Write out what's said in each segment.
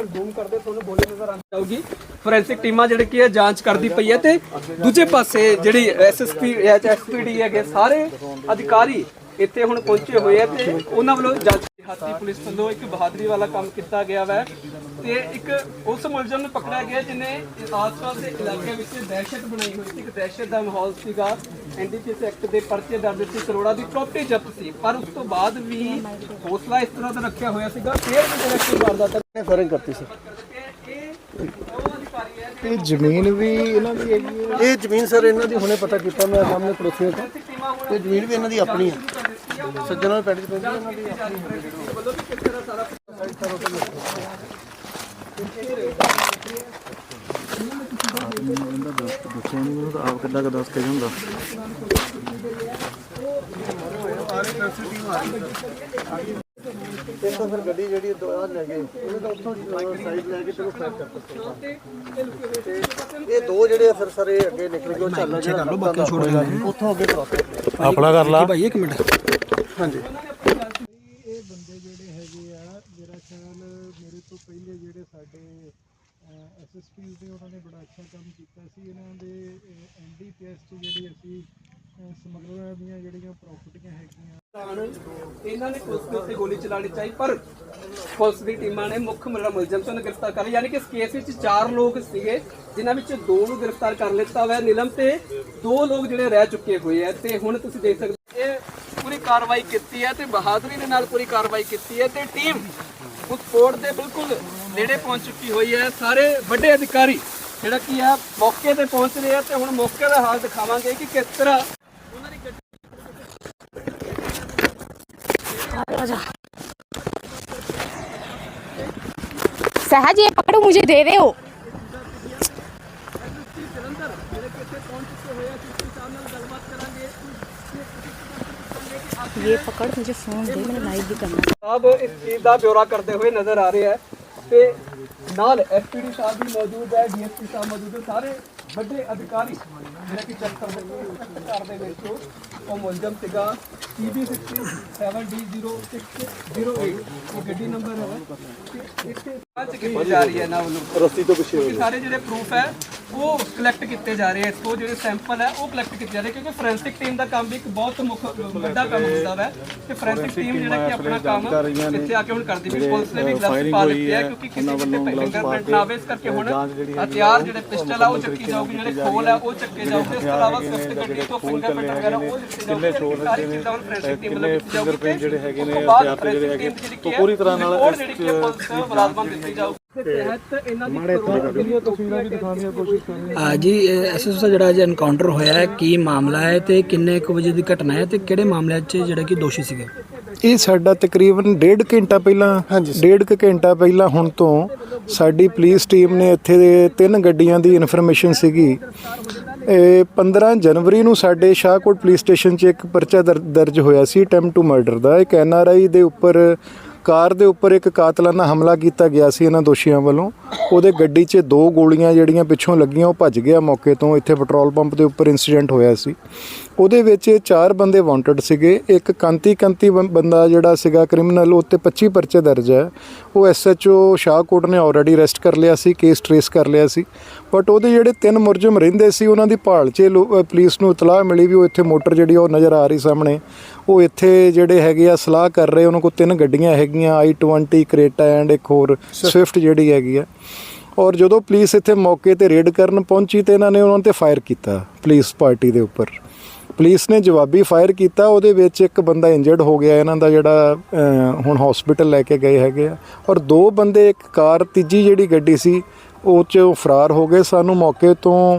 ਕਰ ਜ਼ੂਮ ਕਰਦੇ ਤੁਹਾਨੂੰ ਗੋਲੀ ਨਜ਼ਰ ਆਉਂਦੀ ਫੋਰੈਂਸਿਕ ਟੀਮਾਂ ਜਿਹੜੀ ਕੀ ਹੈ ਜਾਂਚ ਕਰਦੀ ਪਈ ਹੈ ਤੇ ਦੂਜੇ ਪਾਸੇ ਜਿਹੜੀ ਐਸਐਸਪੀ ਐਚਐਸਪੀਡੀ ਹੈਗੇ, ਸਾਰੇ ਅਧਿਕਾਰੀ ਇੱਥੇ ਹੁਣ ਪਹੁੰਚੇ ਹੋਏ ਆ ਤੇ ਉਹਨਾਂ ਵੱਲੋਂ ਜਾਂਚ ਹਾਤੀ ਪੁਲਿਸ ਵੱਲੋਂ ਇੱਕ ਬਹਾਦਰੀ ਵਾਲਾ ਕੰਮ ਕੀਤਾ ਗਿਆ ਵੈ। ਤੇ ਇੱਕ ਉਸ ਮੁਲਜ਼ਮ ਨੂੰ ਪਕੜਿਆ ਗਿਆ ਜਿਨੇ ਆਸ-ਪਾਸ ਦੇ ਇਲਾਕੇ ਵਿੱਚ ਦਹਿਸ਼ਤ ਬਣਾਈ ਹੋਈ ਸੀ। ਇੱਕ ਦਹਿਸ਼ਤ ਦਾ ਮਾਹੌਲ ਸੀਗਾ। ਐਨਡੀਪੀਐਸ ਐਕਟ ਦੇ ਪਰਚੇ ਦਰਜ ਸੀ ਕਰੋੜਾਂ ਦੀ ਪ੍ਰਾਪਰਟੀ ਜ਼ਬਤ ਸੀ। ਪਰ ਉਸ ਤੋਂ ਬਾਅਦ ਵੀ ਹੌਸਲਾ ਇਸ ਤਰ੍ਹਾਂ ਦਾ ਰੱਖਿਆ ਹੋਇਆ ਸੀਗਾ। ਫੇਰ ਵੀ ਜਿਹੜਾ ਕਿ ਵਾਰਦਾਤ ਨੇ ਫ਼ਰਕ ਕਰਤੀ ਸੀ ਇਹ ਹੈ ਜ਼ਮੀਨ ਵੀ ਇਹਨਾਂ ਦੀ ਹੈਗੀ ਹੈ। ਇਹ ਜ਼ਮੀਨ ਸਰ ਇਹਨਾਂ ਦੀ ਹੁਣੇ ਪਤਾ ਕੀਤਾ। ਮੈਂ ਸਾਹਮਣੇ ਪੜੋਸੀਆਂ ਤੋਂ ਇਹ ਜ਼ਮੀਨ ਵੀ ਇਹਨਾਂ ਦੀ ਆਪਣੀ ਹੈ। ਸੱਜਣਾ ਪਿੰਡ ਚ ਪੈਂਦੀ ਹੈ ਇਹਨਾਂ ਦੀ ਵੱਲੋਂ ਵੀ ਕਿਸ ਤਰ੍ਹਾਂ ਸਾਰਾ ਦੱਸਿਆ ਨਹੀਂ ਮੈਨੂੰ ਤਾਂ ਆਪ ਕਿੱਦਾਂ ਕਿ ਦੱਸ ਕੇ ਜਾਂਦਾ ਇਹ ਤਾਂ ਫਿਰ ਗੱਡੀ ਜਿਹੜੀ ਦੋ ਆ ਲੈ ਗਏ ਉਹਨੇ ਤਾਂ ਉੱਥੋਂ ਸਾਈਡ ਲੈ ਕੇ ਚਲੋ ਫੈਕ ਕਰਤਾ ਤੇ ਇਹ ਦੋ ਜਿਹੜੇ ਆ ਫਿਰ ਸਰ ਇਹ ਅੱਗੇ ਨਿਕਲ ਗਏ ਉਹ ਚੱਲ ਜਿਹੜਾ ਕਰ ਲੋ ਬਾਕੀ ਛੋੜ ਉੱਥੋਂ ਅੱਗੇ ਕਰਾਸ ਆਪਣਾ ਕਰ ਲਾ। ਭਾਈ ਇੱਕ ਮਿੰਟ। ਹਾਂਜੀ ਇਹ ਬੰਦੇ ਜਿਹੜੇ ਹੈਗੇ ਆ ਮੇਰਾ ਖਿਆਲ ਮੇਰੇ ਤੋਂ ਪਹਿਲੇ ਜਿਹੜੇ ਸਾਡੇ ਐਸਐਸਪੀ ਦੇ ਉਹਨਾਂ ਨੇ ਬੜਾ ਅੱਛਾ ਕੰਮ ਕੀਤਾ ਸੀ। ਇਹਨਾਂ ਦੇ ਐਨਡੀਪੀਐਸ ਚ ਜਿਹੜੀ ਅਸੀਂ ਸਮਗਲਰਾਂ ਦੀਆਂ ਜਿਹੜੀਆਂ ਪ੍ਰਾਪਰਟੀਆਂ ਹੈਗੀਆਂ। ਇਹਨਾਂ ਨੇ ਪੁਲਿਸ ਦੇ ਉੱਤੇ ਗੋਲੀ ਚਲਾਣੀ ਚਾਹੀ, ਪਰ ਪੁਲਿਸ ਦੀ ਟੀਮਾਂ ਨੇ ਮੁੱਖ ਮੁਲਜ਼ਮ ਤੋਂ ਗ੍ਰਿਫਤਾਰ ਕਰ ਲਿਆ। ਯਾਨੀ ਕਿ ਇਸ ਕੇਸ ਵਿੱਚ ਚਾਰ ਲੋਕ ਸੀਗੇ, ਜਿਨ੍ਹਾਂ ਵਿੱਚ ਦੋ ਨੂੰ ਗ੍ਰਿਫਤਾਰ ਕਰ ਲਿੱਤਾ ਹੋਇਆ। ਨਿਲਮ ਤੇ ਦੋ ਲੋਕ ਜਿਹੜੇ ਰਹਿ ਚੁੱਕੇ ਹੋਏ ਆ ਤੇ ਹੁਣ ਤੁਸੀਂ ਦੇਖ ਸਕਦੇ ਹੋ, ਇਹ ਪੂਰੀ ਕਾਰਵਾਈ ਕੀਤੀ ਹੈ ਤੇ ਬਹਾਦਰੀ ਦੇ ਨਾਲ ਪੂਰੀ ਕਾਰਵਾਈ ਕੀਤੀ ਹੈ ਤੇ ਟੀਮ ਉਸ ਕੋਰਟ ਦੇ ਬਿਲਕੁਲ ਨੇੜੇ ਪਹੁੰਚ ਚੁੱਕੀ ਹੋਈ ਹੈ ਸਾਰੇ ਵੱਡੇ ਅਧਿਕਾਰੀ ਜਿਹੜਾ ਕੀ ਆ ਮੌਕੇ ਤੇ ਪਹੁੰਚ ਰਹੇ ਆ ਤੇ ਹੁਣ ਮੌਕੇ ਦਾ ਹਾਲ ਦਿਖਾਵਾਂਗੇ ਕਿ ਕਿਸ ਤਰ੍ਹਾਂ ਉਹਨਾਂ ਦੀ ਗੱਡੀ सहज ये पकड़ो मुझे दे रहे हो ये पकड़ मुझे फोन दे मैंने लाइव भी करना ਸਾਹਿਬ ਇਸ ਚੀਜ਼ ਦਾ ਬਿਊਰਾ ਕਰਦੇ ਹੋਏ ਨਜ਼ਰ ਆ ਰਹੇ ਹੈ ਤੇ ਨਾਲ ਐਸਪੀਡੀ ਸਾਹਿਬ ਵੀ ਮੌਜੂਦ ਹੈ ਡੀਐਸਪੀ ਸਾਹਿਬ ਮੌਜੂਦ ਹੈ ਸਾਰੇ ਵੱਡੇ ਅਧਿਕਾਰੀ ਜਿਹੜੇ ਕਿ ਚੈੱਕ ਕਰਦੇ ਹੋਏ ਘਰ ਦੇ ਵਿੱਚ ਉਹ ਮੁਲਜ਼ਮ ਸੀਗਾ। TB67D0608 ਇਹ ਗੱਡੀ ਨੰਬਰ ਹੈ। ਇੱਥੇ ਪੰਜ ਕੀਤੀ ਜਾ ਰਹੀ ਹੈ ਨਾ ਵੱਲੋਂ ਰਸਤੀ ਤੋਂ ਪਿੱਛੇ ਸਾਰੇ ਜਿਹੜੇ ਪ੍ਰੂਫ ਹੈ ਉਹ ਕਲੈਕਟ ਕੀਤੇ ਜਾ ਰਹੇ ਆ। ਇੱਥੋਂ ਜਿਹੜੇ ਸੈਂਪਲ ਹੈ ਉਹ ਕਲੈਕਟ ਕੀਤੇ ਜਾ ਰਹੇ ਕਿਉਂਕਿ ਫੋਰੈਂਸਿਕ ਟੀਮ ਦਾ ਕੰਮ ਵੀ ਇੱਕ ਬਹੁਤ ਮੁੱਖ ਵੱਡਾ ਕੰਮ ਹੁੰਦਾ ਹੈ ਤੇ ਫੋਰੈਂਸਿਕ ਟੀਮ ਜਿਹੜਾ ਕਿ ਆਪਣਾ ਕੰਮ ਇੱਥੇ ਆ ਕੇ ਹੁਣ ਕਰਦੀ ਵੀ ਪੁਲਿਸ ਨੇ ਵੀ ਗਲਤ ਪਾ ਦਿੱਤੇ ਆ ਕਿਉਂਕਿ ਕਿਸੇ ਦੇ ਫਿੰਗਰਪ੍ਰਿੰਟ ਨਾ ਆਵੇ ਇਸ ਕਰਕੇ ਹੁਣ ਹਥਿਆਰ ਜਿਹੜੇ ਪਿਸਟਲ ਆ ਉਹ ਚੱਕੀ ਜਾਊਗੀ ਜਿਹੜੇ ਖੋਲ ਆ ਉਹ ਚੱਕੇ ਜਾਊਗੇ। ਇਸ ਤੋਂ ਇਲਾਵਾ ਸਵਿਫਟ ਗੱਡੀ ਤੋਂ ਫਿੰਗਰਪ੍ਰਿੰਟ ਵਗੈਰਾ ਉਹ ਦਿੱਤੇ ਜਾਊਗੇ ਸਾਰੀ ਚੀਜ਼ਾਂ ਹੁਣ ਫੋਰੈਂਸਿਕ ਟੀਮ ਵੱਲੋਂ ਕੀਤੀ ਜਾਊਗੀ ਜਿਹੜੇ ਹੈਗੇ ਨੇ ਹਥਿਆਰ ਜਿਹੜੇ ਹੈਗੇ ਉਹ ਪੂਰੀ ਤਰ੍ਹਾਂ ਨਾਲ ਜਿਹੜੀ ਕਿ ਪੁਲਿਸ ਮੁਲਾਜ਼ਮਾਂ ਦਿੱਤੀ ਜਾਊਗੀ। ਤੇ ਤਹਿਤ ਇਹਨਾਂ ਦੀ ਵੀਡੀਓ ਤਸਵੀਰਾਂ ਵੀ ਦਿਖਾਉਣ ਕੋਸ਼ਿਸ਼ ਕਰ ਰਹੇ ਆ ਜੀ ਐਸਐਸ ਦਾ ਜਿਹੜਾ ਅੱਜ ਐਨਕਾਊਂਟਰ ਹੋਇਆ ਹੈ ਕੀ ਮਾਮਲਾ ਹੈ ਤੇ ਕਿੰਨੇ ਕੁ ਵਜੇ ਦੀ ਘਟਨਾ ਹੈ ਤੇ ਕਿਹੜੇ ਮਾਮਲਿਆਂ 'ਚ ਜਿਹੜੇ ਕਿ ਦੋਸ਼ੀ ਸੀਗੇ? ਇਹ ਸਾਡਾ ਤਕਰੀਬਨ ਡੇਢ ਘੰਟਾ ਪਹਿਲਾਂ ਡੇਢ ਕੁ ਘੰਟਾ ਪਹਿਲਾਂ ਹੁਣ ਤੋਂ ਸਾਡੀ ਪੁਲਿਸ ਟੀਮ ਨੇ ਇੱਥੇ ਦੇ ਤਿੰਨ ਗੱਡੀਆਂ ਦੀ ਇਨਫੋਰਮੇਸ਼ਨ ਸੀਗੀ। ਇਹ 15 ਜਨਵਰੀ ਨੂੰ ਸਾਡੇ ਸ਼ਾਹਕੋਟ ਪੁਲਿਸ ਸਟੇਸ਼ਨ 'ਚ ਇੱਕ ਪਰਚਾ ਦਰ- ਦਰਜ ਹੋਇਆ ਸੀ ਅਟੈਂਪਟ ਟੂ ਮਰਡਰ ਦਾ। ਇੱਕ ਐਨਆਰਆਈ ਦੇ ਉੱਪਰ ਕਾਰ ਦੇ ਉੱਪਰ ਇੱਕ ਕਾਤਲਾਨਾ ਹਮਲਾ ਕੀਤਾ ਗਿਆ ਸੀ ਇਹਨਾਂ ਦੋਸ਼ੀਆਂ ਵੱਲੋਂ। ਉਹਦੇ ਗੱਡੀ 'ਚ ਦੋ ਗੋਲੀਆਂ ਜਿਹੜੀਆਂ ਪਿੱਛੋਂ ਲੱਗੀਆਂ, ਉਹ ਭੱਜ ਗਿਆ ਮੌਕੇ ਤੋਂ। ਇੱਥੇ ਪੈਟਰੋਲ ਪੰਪ ਦੇ ਉੱਪਰ ਇਨਸੀਡੈਂਟ ਹੋਇਆ ਸੀ। ਉਹਦੇ ਵਿੱਚ ਇਹ ਚਾਰ ਬੰਦੇ ਵਾਂਟਡ ਸੀਗੇ। ਇੱਕ ਕੰਤੀ ਕੰਤੀ ਬੰਦਾ ਜਿਹੜਾ ਸੀਗਾ ਕ੍ਰਿਮੀਨਲ ਉੱਤੇ 25 ਪਰਚੇ ਦਰਜ ਹੈ। ਉਹ ਐਸਐਚਓ ਸ਼ਾਹਕੋਟ ਨੇ ਆਲਰੇਡੀ ਅਰੈਸਟ ਕਰ ਲਿਆ ਸੀ ਕੇਸ ਟ੍ਰੇਸ ਕਰ ਲਿਆ ਸੀ। ਬਟ ਉਹਦੇ ਜਿਹੜੇ ਤਿੰਨ ਮੁਰਜਮ ਰਹਿੰਦੇ ਸੀ ਉਹਨਾਂ ਦੀ ਭਾਲ 'ਚ ਪੁਲਿਸ ਨੂੰ ਇਤਲਾਹ ਮਿਲੀ ਵੀ ਉਹ ਇੱਥੇ ਮੋਟਰ ਜਿਹੜੀ ਉਹ ਨਜ਼ਰ ਆ ਰਹੀ ਸਾਹਮਣੇ। ਉਹ ਇੱਥੇ ਜਿਹੜੇ ਹੈਗੇ ਆ ਸਲਾਹ ਕਰ ਰਹੇ ਉਹਨਾਂ ਕੋਲ ਤਿੰਨ ਗੱਡੀਆਂ ਹੈਗੀਆਂ i20 ਕਰੇਟਾ ਐਂਡ ਇੱਕ ਹੋਰ ਸਵਿਫਟ ਜਿਹੜੀ ਹੈਗੀ ਆ। ਔਰ ਜਦੋਂ ਪੁਲਿਸ ਇੱਥੇ ਮੌਕੇ ਤੇ ਰੇਡ ਕਰਨ ਪਹੁੰਚੀ ਤੇ ਇਹਨਾਂ ਨੇ ਉਹਨਾਂ ਤੇ ਫਾਇਰ ਕੀਤਾ ਪੁਲਿਸ ਪਾਰਟੀ ਦੇ ਉੱਪਰ। ਪੁਲਿਸ ਨੇ ਜਵਾਬੀ ਫਾਇਰ ਕੀਤਾ, ਉਹਦੇ ਵਿੱਚ ਇੱਕ ਬੰਦਾ ਇੰਜਰਡ ਹੋ ਗਿਆ, ਇਹਨਾਂ ਦਾ ਜਿਹੜਾ ਹੁਣ ਹਸਪੀਟਲ ਲੈ ਕੇ ਗਏ ਹੈਗੇ ਆ। ਔਰ ਦੋ ਬੰਦੇ, ਇੱਕ ਕਾਰ, ਤੀਜੀ ਜਿਹੜੀ ਗੱਡੀ ਸੀ, ਉਹ ਚ ਫਰਾਰ ਹੋ ਗਏ। ਸਾਨੂੰ ਮੌਕੇ ਤੋਂ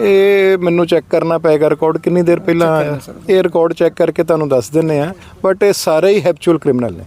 ਇਹ ਮੈਨੂੰ ਚੈੱਕ ਕਰਨਾ ਪਏਗਾ ਰਿਕਾਰਡ ਕਿੰਨੀ ਦੇਰ ਪਹਿਲਾਂ ਆਇਆ ਇਹ ਰਿਕਾਰਡ ਚੈੱਕ ਕਰਕੇ ਤੁਹਾਨੂੰ ਦੱਸ ਦਿੰਨੇ ਆ ਬਟ ਇਹ ਸਾਰੇ ਹੀ ਹੈਪਚੁਅਲ ਕ੍ਰਿਮੀਨਲ ਨੇ।